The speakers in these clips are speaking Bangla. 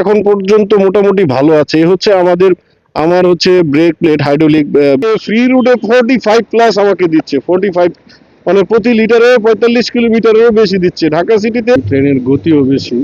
এখন পর্যন্ত মোটামুটি ভালো আছে। হচ্ছে আমাদের, আমার হচ্ছে ব্রেক প্লেট হাইড্রোলিক ফ্রি রুটে ফোরটি ফাইভ প্লাস আমাকে দিচ্ছে। ফোরটি ফাইভ মানে প্রতি লিটারে পঁয়তাল্লিশ কিলোমিটারেরও বেশি দিচ্ছে। ঢাকা সিটিতে ট্রেনের গতিও বেশি।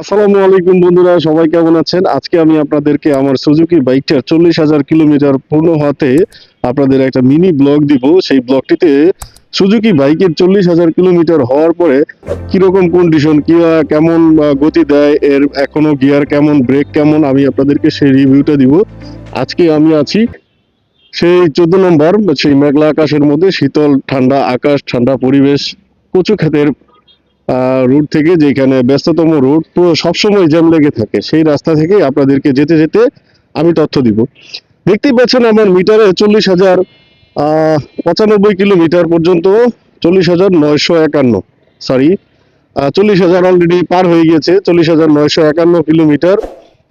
আসসালামু আলাইকুম বন্ধুরা, সবাই কেমন আছেন? আজকে আমি আপনাদেরকে আমার সুজুকি বাইকটার চল্লিশ হাজার কিলোমিটার পূর্ণ হতে আপনাদের একটা মিনি ব্লগ দিব। সেই ব্লগটিতে সুজুকি বাইকের চল্লিশ হাজার কিলোমিটার হওয়ার পরে কীরকম কন্ডিশন কি কেমন গতি দেয়, এর এখনও গিয়ার কেমন ব্রেক কেমন, আমি আপনাদেরকে সেই রিভিউটা দিব। আজকে আমি আছি সেই চোদ্দ নম্বর, সেই মেঘলা আকাশের মধ্যে শীতল, ঠান্ডা আকাশ, ঠান্ডা পরিবেশ কচু ক্ষেতের রুট থেকে যেখানে ব্যস্ততম রুট পুরো সবসময় জ্যাম লেগে থাকে। সেই রাস্তা থেকে আপনাদেরকে যেতে যেতে আমি তথ্য দিব। দেখতেই পাচ্ছেন আমার মিটারে চল্লিশ হাজার পঁচানব্বই কিলোমিটার পর্যন্ত চল্লিশ হাজার নয়শো একান্ন সরি চল্লিশ হাজার অলরেডি পার হয়ে গিয়েছে চল্লিশ হাজার নয়শো একান্ন কিলোমিটার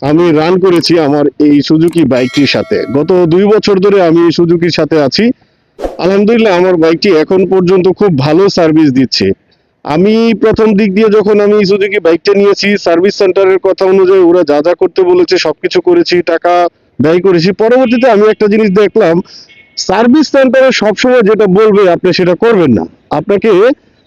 আমি রান করেছি আমার এই সুজুকি বাইকটির সাথে। গত দুই বছর ধরে আমি সুজুকির সাথে আছি। আলহামদুলিল্লাহ, আমার বাইকটি এখন পর্যন্ত খুব ভালো সার্ভিস দিচ্ছে। আমি প্রথম দিক দিয়ে যখন আমি সুজুকি বাইকটা নিয়েছি সার্ভিস সেন্টারের কথা অনুযায়ী ওরা যা যা করতে বলেছে, সবকিছু করেছি, টাকা ব্যয় করেছি। পরবর্তীতে আমি একটা জিনিস দেখলাম সার্ভিস সেন্টারে সবসময় যেটা বলবে, আপনি সেটা করবেন না। আপনাকে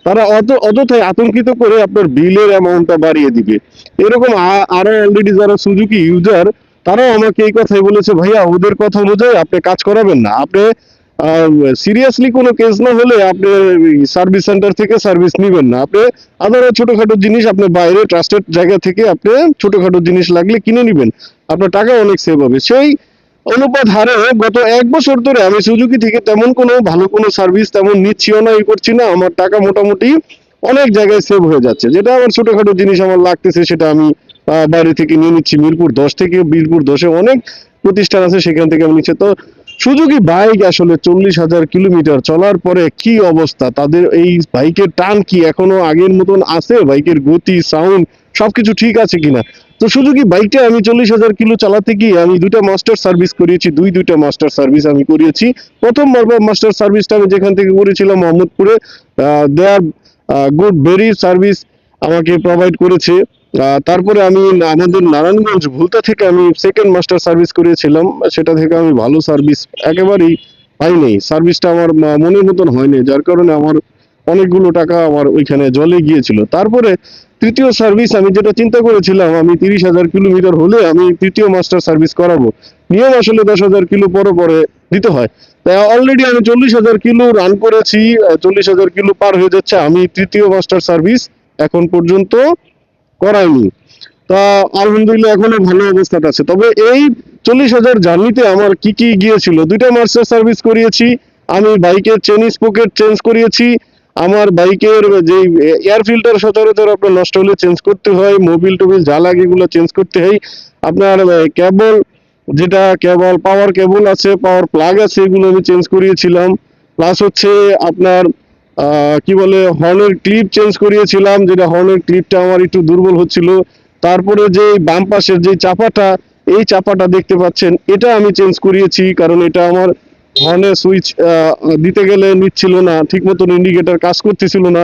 তারা অত, অযথায় আতঙ্কিত করে আপনার বিলের অ্যামাউন্টটা বাড়িয়ে দিবে। এরকম আরও অলরেডি যারা সুজুকি ইউজার তারাও আমাকে এই কথাই বলেছে, ভাইয়া, ওদের কথা অনুযায়ী আপনি কাজ করাবেন না। আপনি সিরিয়াসলি কোনো কেস না হলে আপনি সার্ভিস সেন্টার থেকে সার্ভিস নেবেন না। আপনি আদারও ছোটখাটো জিনিস আপনি বাইরে ট্রাস্টেড জায়গা থেকে আপনি ছোটোখাটো জিনিস লাগলে কিনে নেবেন। আপনার টাকা অনেক সেভ হবে। সেই অনুপাত হারে গত এক বছর ধরে আমি সুজুকি থেকে তেমন কোনো ভালো কোনো সার্ভিস তেমন নিচ্ছিও না, ই করছি না। আমার টাকা মোটামুটি অনেক জায়গায় সেভ হয়ে যাচ্ছে। যেটা আমার ছোটখাটো জিনিস আমার লাগতেছে সেটা আমি বাইরে থেকে নিয়ে নিচ্ছি। মিরপুর দশ থেকে মিরপুর দশে অনেক প্রতিষ্ঠান আছে সেখান থেকে আমি নিচ্ছি। তো সুজুকি বাইক আসলে চল্লিশ হাজার কিলোমিটার চলার পরে কি অবস্থা? তাদের এই বাইকের টান কি এখনও আগের মতন আছে? বাইকের গতি সাউন্ড সবকিছু ঠিক আছে কিনা? তো সুজুকি বাইকটা আমি চল্লিশ হাজার কিলো চালাতে গিয়ে আমি দুটা মাস্টার সার্ভিস করিয়েছি, দুই দুইটা মাস্টার সার্ভিস আমি করিয়েছি। প্রথম মাস্টার সার্ভিসটা আমি যেখান থেকে করেছিলাম মোহাম্মদপুরে দেয়ার গুড ভেরি সার্ভিস আমাকে প্রোভাইড করেছে। তারপরে আমি আমাদের নারায়ণগঞ্জ ভুলতা থেকে আমি সেকেন্ড মাস্টার সার্ভিস করিয়েছিলাম। সেটা থেকে আমি ভালো সার্ভিস একেবারেই পাইনি। সার্ভিসটা আমার মনের মতন হয়নি, যার কারণে আমার অনেকগুলো টাকা আমার ওইখানে জলে গিয়েছিল। তারপরে তৃতীয় সার্ভিস আমি যেটা চিন্তা করেছিলাম, আমি তিরিশ হাজার কিলোমিটার হলে আমি তৃতীয় মাস্টার সার্ভিস করাবো। নিয়ম আসলে দশ হাজার কিলো পরে পরে দিতে হয়। তাই অলরেডি আমি চল্লিশ হাজার কিলো রান করেছি চল্লিশ হাজার কিলো পার হয়ে যাচ্ছে। আমি তৃতীয় মাস্টার সার্ভিস এখন পর্যন্ত করাইনি তা আলহামদুলিল্লাহ এখনও ভালো অবস্থাটা আছে। তবে এই চল্লিশ হাজার জার্নিতে আমার কি কি গিয়েছিল? দুইটা মাস্টার সার্ভিস করিয়েছি, আমি বাইকের চেন স্পোকেট চেঞ্জ করিয়েছি, আমার বাইকের যে এয়ার ফিল্টার সচরাচর আপনার নষ্ট হলে চেঞ্জ করতে হয় মোবিল টোবিল যা লাগে এগুলো চেঞ্জ করতে হয়। আপনার কেবল যেটা কেবল পাওয়ার কেবল আছে পাওয়ার প্লাগ আছে, এগুলো আমি চেঞ্জ করিয়েছিলাম। প্লাস হচ্ছে আপনার কি বলে হর্নের ক্লিপ চেঞ্জ করিয়েছিলাম, যেটা হর্নের ক্লিপটা আমার একটু দুর্বল হচ্ছিল। তারপরে যে বাম পাশের যে চাপাটা, এই চাপাটা দেখতে পাচ্ছেন, এটা আমি চেঞ্জ করিয়েছি, কারণ এটা আমার হর্নের সুইচ দিতে গেলে নিচ্ছিল না ঠিক মতন ইন্ডিকেটর কাজ করতেছিল না।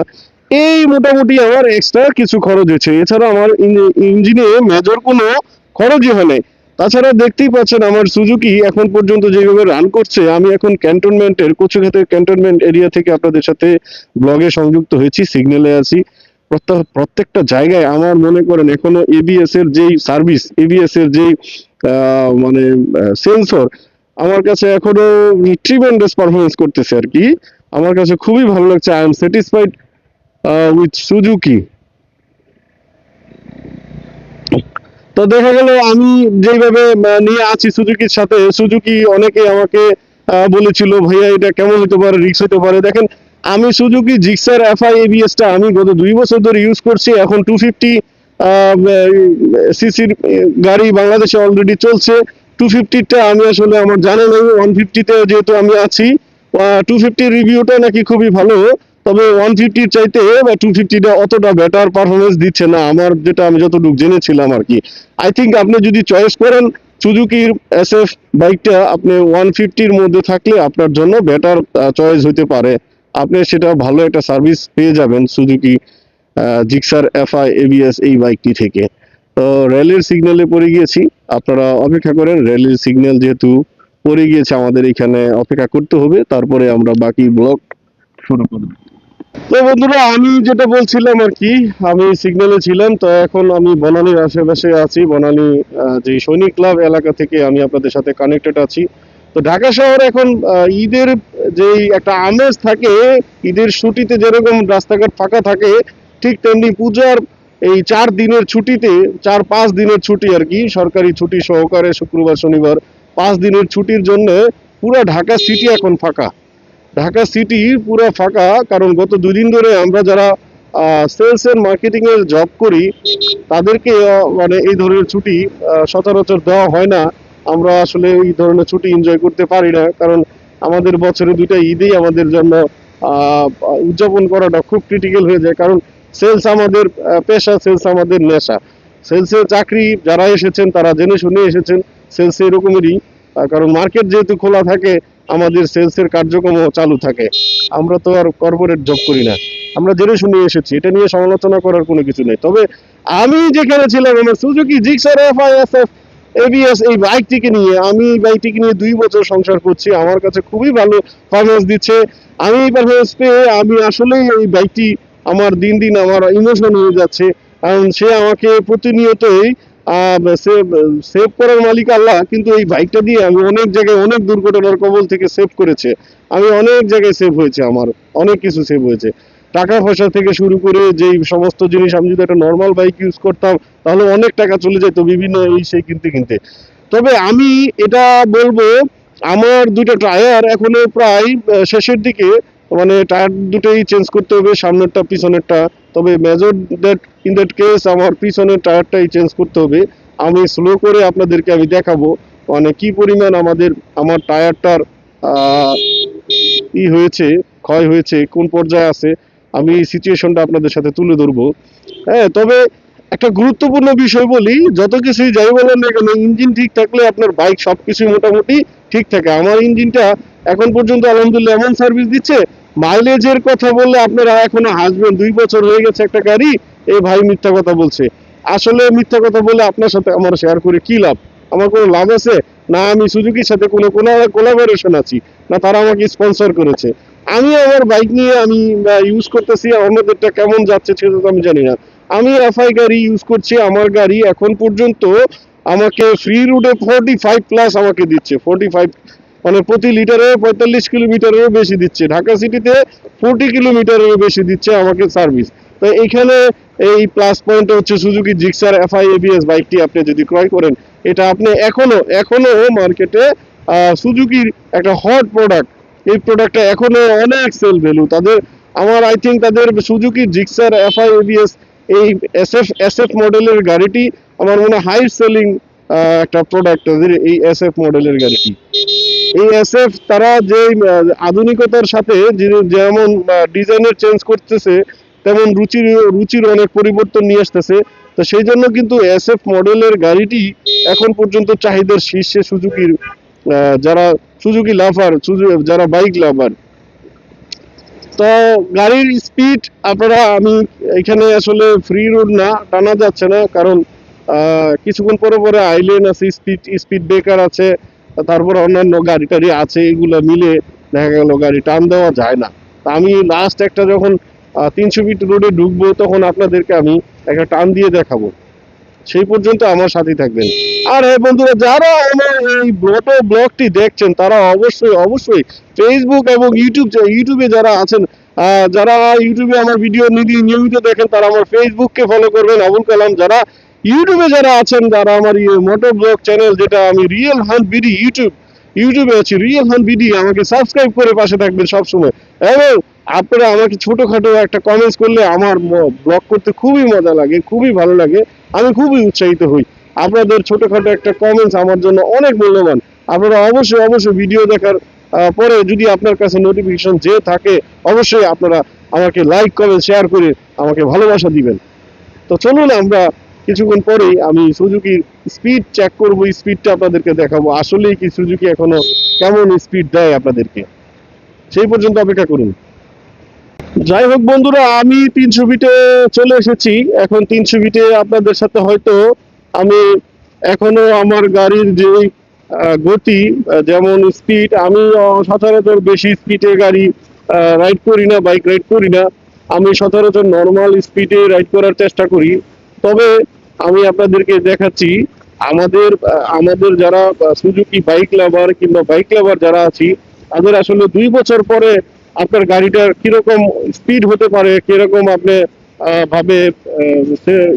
এই মোটামুটি আমার এক্সট্রা কিছু খরচ হয়েছে। এছাড়া আমার ইঞ্জিনে মেজর কোনো খরচই হয় নাই। তাছাড়া দেখতেই পাচ্ছেন আমার সুজুকি এখন পর্যন্ত যেভাবে রান করছে, আমি এখন ক্যান্টনমেন্টের কচুঘাতের ক্যান্টনমেন্ট এরিয়া থেকে আপনাদের সাথে ব্লগে সংযুক্ত হয়েছি সিগন্যালে আছি। প্রত্যেক- প্রত্যেকটা জায়গায় আমার মনে করেন এখনও এবিএস এর যেই সার্ভিস এবিএস এর যেই মানে সেন্সর আমার কাছে এখনও ট্রিমেন্ডাস পারফরমেন্স করতেছে আর কি। আমার কাছে খুবই ভালো লাগছে I am satisfied with Suzuki. তো দেখা গেল আমি যেইভাবে আহ, নিয়ে আছি সুজুকির সাথে সুজুকি অনেকে আমাকে বলেছিল ভাইয়া এটা কেমন হতে পারে? রিক্স হতে পারে? দেখেন আমি সুজুকি জিক্সার এফআই এবিএস টা আমি গত দুই বছর ধরে ইউজ করছি। এখন টু ফিফটি সিসির গাড়ি বাংলাদেশে অলরেডি চলছে। টু ফিফটিটা আমি আসলে আমার জানা নেই। ওয়ান ফিফটিতে যেহেতু আমি আছি টু ফিফটির রিভিউটা নাকি খুবই ভালো। তবে ওয়ান ফিফটির চাইতে বা টু ফিফটিটা অতটা বেটার পারফরমেন্স দিচ্ছে না, আমার যেটা আমি যতটুকু জেনেছিলাম আর কি। আই থিঙ্ক আপনি যদি চয়েস করেন সুজুকির এসএফ বাইকটা আপনি ওয়ান ফিফটির মধ্যে থাকলে আপনার জন্য বেটার চয়েস হতে পারে। আপনি সেটা ভালো একটা সার্ভিস পেয়ে যাবেন সুজুকি জিক্সার এফআই এবিএস এই বাইকটি থেকে। তো রেলের সিগন্যালে পড়ে গিয়েছি। আপনারা অপেক্ষা করেন রেলের সিগন্যাল যেহেতু পড়ে গিয়েছে আমাদের এখানে, অপেক্ষা করতে হবে। তারপরে আমরা বাকি ব্লগ শুরু করব। তো বন্ধুরা, আমি যেটা বলছিলাম আর কি, আমি সিগন্যালে ছিলাম, তো এখন আমি আশেপাশে আছি। যে সৈনিক ক্লাব এলাকা থেকে আমি আপনাদের সাথে কানেক্টেড আছি। তো ঢাকা শহর এখন ঈদের একটা আমেজ থাকে, ঈদের ছুটিতে যেরকম রাস্তাঘাট ফাঁকা থাকে, ঠিক তেমনি পূজার এই চার দিনের ছুটিতে, চার পাঁচ দিনের ছুটি আর কি, সরকারি ছুটি সহকারে শুক্রবার, শনিবার, পাঁচ দিনের ছুটির জন্য পুরো ঢাকা সিটি এখন ফাঁকা। ঢাকা সিটি পুরো ফাঁকা, কারণ গত দুদিন ধরে আমরা যারা সেলস এন্ড মার্কেটিং এর জব করি, তাদেরকে মানে এই ধরনের ছুটি সচরাচর দেওয়া হয় না। আমরা আসলে এই ধরনের ছুটি এনজয় করতে পারি না, কারণ আমাদের বছরে দুইটা ঈদেই আমাদের জন্য উদযাপন করাটা খুব ক্রিটিক্যাল হয়ে যায়, কারণ সেলস আমাদের পেশা সেলস আমাদের নেশা। সেলসের চাকরি যারা এসেছেন, তারা জেনে শুনে এসেছেন সেলস এরকমেরই কারণ মার্কেট যেহেতু খোলা থাকে আমাদের সেলসের কার্যক্রম চালু থাকে। আমরা তো আর কর্পোরেট জব করি না। আমরা জেনে শুনে এসেছি, এটা নিয়ে সমালোচনা করার কোনো কিছু নেই। তবে আমি যেখানে ছিলাম আমার সুজুকি জিক্সার এফআইএসএফ এবিএস এই বাইকটিকে নিয়ে, আমি এই বাইকটিকে নিয়ে দুই বছর সংসার করছি। আমার কাছে খুবই ভালো পারফরমেন্স দিচ্ছে। আমি এই পারফরমেন্স পেয়ে আমি আসলেই এই বাইকটি আমার দিন দিন আমার ইমোশন হয়ে যাচ্ছে। কারণ সে আমাকে প্রতিনিয়তই সেভ করার মালিক আল্লাহ, কিন্তু এই বাইকটা দিয়ে আমি অনেক জায়গায় অনেক দুর্ঘটনার কবল থেকে সেভ করেছে। আমি অনেক জায়গায় সেভ হয়েছে আমার, অনেক কিছু সেভ হয়েছে। টাকা পয়সা থেকে শুরু করে যেই সমস্ত জিনিস আমি যদি একটা নর্মাল বাইক ইউজ করতাম, তাহলে অনেক টাকা চলে যেত বিভিন্ন এই সেই কিনতে কিনতে। তবে আমি এটা বলব, আমার দুটো টায়ার এখনও প্রায় শেষের দিকে মানে টায়ার দুটোই চেঞ্জ করতে হবে, সামনেরটা, পিছনেরটা। তবে major that in that case আমার পিছনের টায়ারটাই চেঞ্জ করতে হবে। আমি স্লো করে আপনাদেরকে আমি দেখাবো মানে কি পরিমাণ আমাদের, আমার টায়ারটার ই হয়েছে, ক্ষয় হয়েছে, কোন পর্যায়ে আছে, আমি এই সিচুয়েশনটা আপনাদের সাথে তুলে ধরবো। হ্যাঁ তবে একটা গুরুত্বপূর্ণ বিষয় বলি, যত কিছুই যাই বলেন না কেন ইঞ্জিন ঠিক থাকলে আপনার বাইক সবকিছুই মোটামুটি ঠিক থাকে। আমার ইঞ্জিনটা এখন পর্যন্ত আলহামদুলিল্লাহ এমন সার্ভিস দিচ্ছে মাইলেজের কথা বললে আপনারা এখনও হাসবেন দুই বছর হয়ে গেছে একটা গাড়ি, এই ভাই মিথ্যা কথা বলছে। আসলে মিথ্যা কথা বলে আপনার সাথে আমার শেয়ার করে কি লাভ? আমার কোনো লাভ আছে? না, আমি সুজুকির সাথে কোনো কোলাবোরেশন আছি, না, তারা আমাকে স্পন্সর করেছে। আমি আমার বাইক নিয়ে আমি ইউজ করতেছি আমাদেরটা কেমন যাচ্ছে সেটা তো আমি জানি না। আমি এফআই গাড়ি ইউজ করছি, আমার গাড়ি এখন পর্যন্ত আমাকে ফ্রি রুটে ফোর্টি ফাইভ প্লাস আমাকে দিচ্ছে। ফোর্টি ফাইভ মানে প্রতি লিটারে পঁয়তাল্লিশ কিলোমিটারেরও বেশি দিচ্ছে। ঢাকা সিটিতে ফোর্টি কিলোমিটারেরও বেশি দিচ্ছে আমাকে সার্ভিস তো এখানে এই প্লাস পয়েন্ট হচ্ছে সুজুকি জিক্সার এফআই এবিএস বাইকটি আপনি যদি ক্রয় করেন, এটা আপনি এখনও এখনও মার্কেটে সুজুকির একটা হট প্রোডাক্ট এই প্রোডাক্টটা এখনও অনেক সেল ভ্যালু তাদের, আমার আই থিঙ্ক তাদের সুজুকি জিক্সার এফআই এবিএস এই এসএফ এসএফ মডেলের গাড়িটি আমার মনে হয় হাই সেলিং একটা প্রোডাক্ট তাদের এই এসএফ মডেলের গাড়িটি। এই এসএফ তারা যে আধুনিকতার সাথে যেমন ডিজাইনের চেঞ্জ করতেছে, তেমন রুচির রুচির অনেক পরিবর্তন নিয়ে আসতেছে। তো সেই জন্য কিন্তু এসএফ মডেলের গাড়িটি এখন পর্যন্ত চাহিদার শীর্ষে সুজুকির যারা সুজুকি লাভার যারা বাইক লাভার। তো গাড়ির স্পিড আপনারা, আমি এখানে আসলে ফ্রি রোড না, টানা যাচ্ছে না, কারণ কিছুক্ষণ পরে পরে আইলেন আছে স্পিড স্পিড ব্রেকার আছে। তারপর অন্যান্য গাড়ি টাড়ি আছে, এগুলো মিলে দেখা গেল গাড়ি টান দেওয়া যায় না। আমি লাস্ট একটা যখন তিনশো ফিট রোডে ঢুকবো, তখন আপনাদেরকে আমি একটা টান দিয়ে দেখাবো। সেই পর্যন্ত আমার সাথে থাকবেন। আর হ্যাঁ বন্ধুরা, যারা আমার এই ব্লটো ব্লগটি দেখছেন, তারা অবশ্যই অবশ্যই ফেসবুক এবং ইউটিউব ইউটিউবে যারা আছেন যারা ইউটিউবে আমার ভিডিও নিয়মিত দেখেন, তারা আমার ফেসবুককে ফলো করবেন। আবুল কালাম যারা ইউটিউবে যারা আছেন, যারা আমার মোটো ব্লগ চ্যানেল যেটা আমি রিয়েল হান বিডি ইউটিউব ইউটিউবে আছি রিয়েল হান বিডি আমাকে সাবস্ক্রাইব করে পাশে থাকবেন সবসময়। এবং আপনারা আমাকে ছোটোখাটো একটা কমেন্টস করলে আমার ব্লগ করতে খুবই মজা লাগে, খুবই ভালো লাগে, আমি খুবই উৎসাহিত হই। আপনাদের ছোটোখাটো একটা কমেন্টস আমার জন্য অনেক মূল্যবান। আপনারা অবশ্যই অবশ্যই ভিডিও দেখার পরে যদি আপনার কাছে নোটিফিকেশন যে থাকে, অবশ্যই আপনারা আমাকে লাইক কমেন্ট শেয়ার করে আমাকে ভালোবাসা দিবেন। তো চলুন আমরা কিছুক্ষণ পরেই আমি সুজুকির স্পিড চেক করব স্পিডটা আপনাদেরকে দেখাবো। আসলেই কি সুজুকি এখনও কেমন স্পিড দেয় আপনাদেরকে? সেই পর্যন্ত অপেক্ষা করুন। যাই হোক বন্ধুরা, আমি তিনশো ফিটে চলে এসেছি। এখন তিনশো ফিটে আপনাদের সাথে হয়তো আমি এখনও আমার গাড়ির যে গতি যেমন স্পিড আমি সচরাচর বেশি স্পিডে গাড়ি রাইড করি না বাইক রাইড করি না। আমি সচরাচর নর্মাল স্পিডে রাইড করার চেষ্টা করি। তবে আমি আপনাদেরকে দেখাচ্ছি, আমাদের আমাদের যারা সুজুকি বাইক লাভার কিংবা বাইক লাভার যারা আছি, তাদের আসলে দুই বছর পরে আপনার গাড়িটার কীরকম স্পিড হতে পারে, কীরকম আপনি ভাবে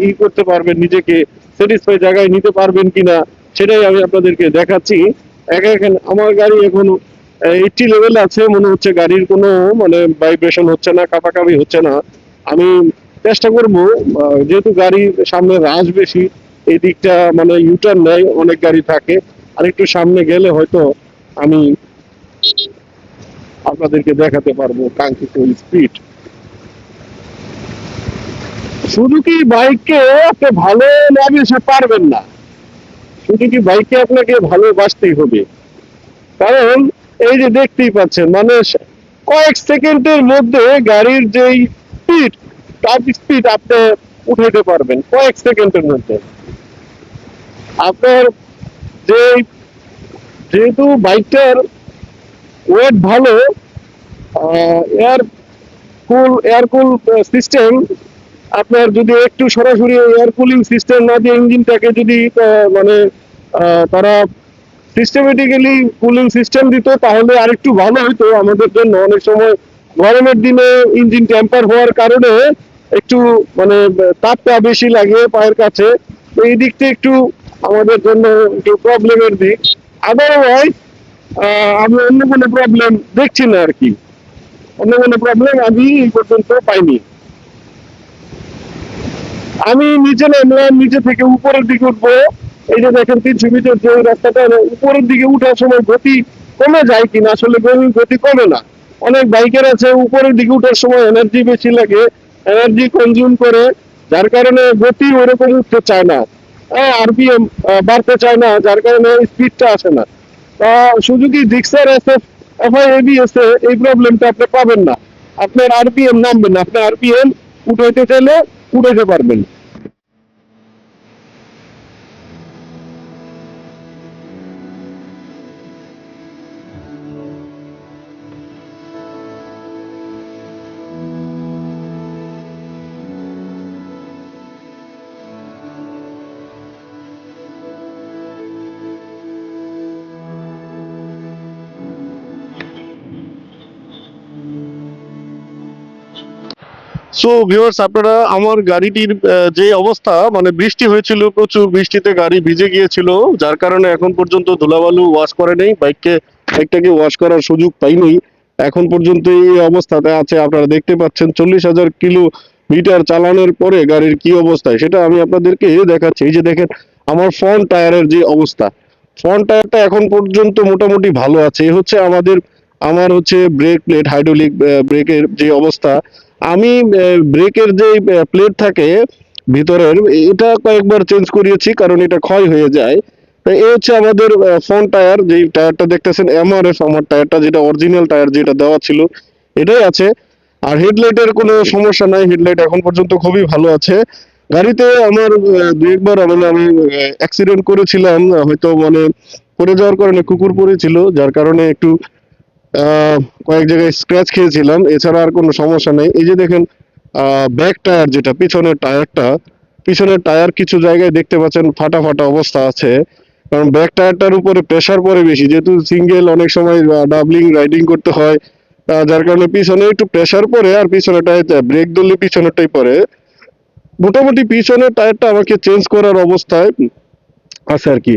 ই করতে পারবেন, নিজেকে স্যাটিসফাই জায়গায় নিতে পারবেন কিনা, সেটাই আমি আপনাদেরকে দেখাচ্ছি। একা আমার গাড়ি এখন এইটটি লেভেল আছে, মনে হচ্ছে গাড়ির কোনো মানে ভাইব্রেশন হচ্ছে না, কাপাকাপি হচ্ছে না। আমি চেষ্টা করব যেহেতু গাড়ির সামনে রাশ বেশি, এই দিকটা মানে ইউটার্ন নেয়, অনেক গাড়ি থাকে। আর একটু সামনে গেলে হয়তো আমি আপনাদেরকে দেখাতে পারব কাঙ্ক্ষিত স্পিড শুধু কি বাইককে আপনি ভালো না বেশি পারবেন না। শুধু কি বাইককে আপনাকে ভালোবাসতেই হবে। কারণ এই যে দেখতেই পাচ্ছেন মানে কয়েক সেকেন্ডের মধ্যে গাড়ির যেই স্পিড টপ স্পিড আপনি উঠাইতে পারবেন, কয়েক সেকেন্ডের মধ্যে। আপনার যে, যেহেতু বাইকটার ওয়েট ভালো air cool air cool system আপনার যদি একটু সরাসরি এয়ার কুলিং সিস্টেম না দিয়ে ইঞ্জিনটাকে যদি মানে তারা সিস্টেমেটিক্যালি কুলিং সিস্টেম দিত, তাহলে আরেকটু ভালো হতো আমাদের জন্য অনেক সময় গরমের দিনে ইঞ্জিন টেম্পার হওয়ার কারণে একটু মানে তাপটা বেশি লাগে পায়ের কাছে, তো এই দিকটা একটু আমাদের জন্য একটু প্রবলেমের দিক। আদারওয়াইজ আমি অন্য কোনো প্রবলেম দেখছি না আর কি। অন্য কোনো প্রবলেম আমি এই পর্যন্ত পাইনি। আমি নিচে নামলাম, নিচে থেকে উপরের দিকে উঠবো। এই যে দেখেন, তিনশো মিটার যে রাস্তাটা উপরের দিকে উঠার সময় গতি কমে যায় কিনা, আসলে গতি কমে না। অনেক বাইকের আছে, উপরের দিকে উঠার সময় এনার্জি বেশি লাগে। এনার্জি কনজিউম করে, যার কারণে গতি ওরকম উঠতে চায় না। আরপিএম বাড়তে চায় না, যার কারণে স্পিডটা আসে না। তা Suzuki Gixxer S F FI ABS এ এই প্রবলেমটা আপনি পাবেন না। আপনার আরপিএম নামবেন না। আপনার আরপিএম উঠাইতে চাইলে উঠাইতে পারবেন। সো ভিউয়ার্স আপনারা আমার গাড়িটির যে অবস্থা মানে বৃষ্টি হয়েছিল, প্রচুর বৃষ্টিতে গাড়ি ভিজে গিয়েছিল, যার কারণে এখন পর্যন্ত ধুলাবালু ওয়াশ করে নেই বাইককে বাইকটাকে ওয়াশ করার সুযোগ পাইনি। এখন পর্যন্ত এই অবস্থাতে আছে, আপনারা দেখতে পাচ্ছেন, চল্লিশ হাজার কিলো মিটার চালানোর পরে গাড়ির কি অবস্থা, সেটা আমি আপনাদেরকে দেখাচ্ছি। এই যে দেখেন, আমার ফ্রন্ট টায়ারের যে অবস্থা। ফ্রন্ট টায়ারটা এখন পর্যন্ত মোটামুটি ভালো আছে। হচ্ছে আমাদের, আমার হচ্ছে ব্রেক প্লেট হাইড্রোলিক ব্রেকের যে অবস্থা আমি ব্রেকের যে প্লেট থাকে ভিতরের, এটা কয়েকবার চেঞ্জ করিয়েছি কারণ এটা ক্ষয় হয়ে যায়। এই হচ্ছে আমাদের ফ্রন্ট টায়ার যে টায়ারটা দেখতেছেন এমআরএফ আমার টায়ারটা যেটা অরিজিনাল টায়ার যেটা দেওয়া ছিল, এটাই আছে। আর হেডলাইটের কোনো সমস্যা নাই হেডলাইট এখন পর্যন্ত খুবই ভালো আছে। গাড়িতে আমার দু একবার মানে আমি অ্যাক্সিডেন্ট করেছিলাম, হয়তো মানে পড়ে যাওয়ার কারণে কুকুর পড়েছিল, যার কারণে একটু কয়েক জায়গায় স্ক্র্যাচ খেয়েছিলাম, এছাড়া আর কোনো সমস্যা নেই। এই যে দেখেন ব্যাক টায়ার যেটা, পিছনের টায়ারটা পিছনের টায়ার কিছু জায়গায় দেখতে পাচ্ছেন ফাটা ফাটা অবস্থা আছে। কারণ ব্যাক টায়ারটার উপরে প্রেসার পড়ে বেশি, যেহেতু সিঙ্গেল অনেক সময় ডাবলিং রাইডিং করতে হয় যার কারণে পিছনে একটু প্রেসার পড়ে আর পিছনেটায় ব্রেক ধরলে পিছনেরটাই পড়ে। মোটামুটি পিছনের টায়ারটা আমাকে চেঞ্জ করার অবস্থায় আছে আর কি।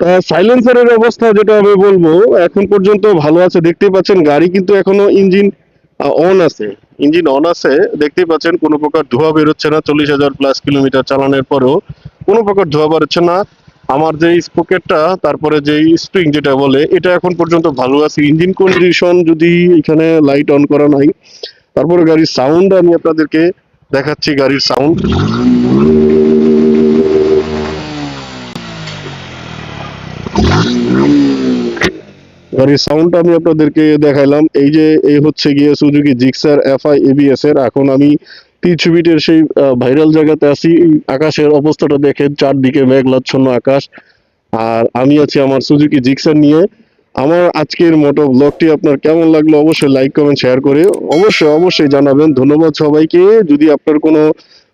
তা সাইলেন্সারের অবস্থা যেটা আমি বলব, এখন পর্যন্ত ভালো আছে, দেখতেই পাচ্ছেন গাড়ি কিন্তু এখনও ইঞ্জিন অন আছে। ইঞ্জিন অন আছে, দেখতেই পাচ্ছেন কোনো প্রকার ধোঁয়া বেরোচ্ছে না, চল্লিশ হাজার প্লাস কিলোমিটার চালানোর পরেও কোনো প্রকার ধোঁয়া বেরোচ্ছে না। আমার যে স্পোকেটটা, তারপরে যে স্প্রিং যেটা বলে, এটা এখন পর্যন্ত ভালো আছে। ইঞ্জিন কন্ডিশন যদি এখানে লাইট অন করা নাই, তারপরে গাড়ির সাউন্ড আমি আপনাদেরকে দেখাচ্ছি, গাড়ির সাউন্ড গাড়ির সাউন্ডটা আমি আপনাদেরকে দেখাইলাম। এই যে, এই হচ্ছে গিয়ে সুজুকি জিক্সার এফআই এবিএস এর। এখন আমি সেই ভাইরাল জায়গাতে আছি। আকাশের অবস্থাটা দেখেন, চারদিকে মেঘলাচ্ছন্ন আকাশ। আর আমি আছি আমার সুজুকি জিক্সার নিয়ে। আমার আজকের মোটো ব্লগটি আপনার কেমন লাগল অবশ্যই লাইক কমেন্ট শেয়ার করে অবশ্যই অবশ্যই জানাবেন। ধন্যবাদ সবাইকে। যদি আপনার কোনো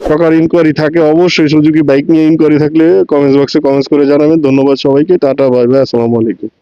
প্রকার ইনকোয়ারি থাকে, অবশ্যই সুজুকি বাইক নিয়ে ইনকোয়ারি থাকলে কমেন্টস বক্সে কমেন্টস করে জানাবেন। ধন্যবাদ সবাইকে। টাটা বাই বাই আসসালামু আলাইকুম।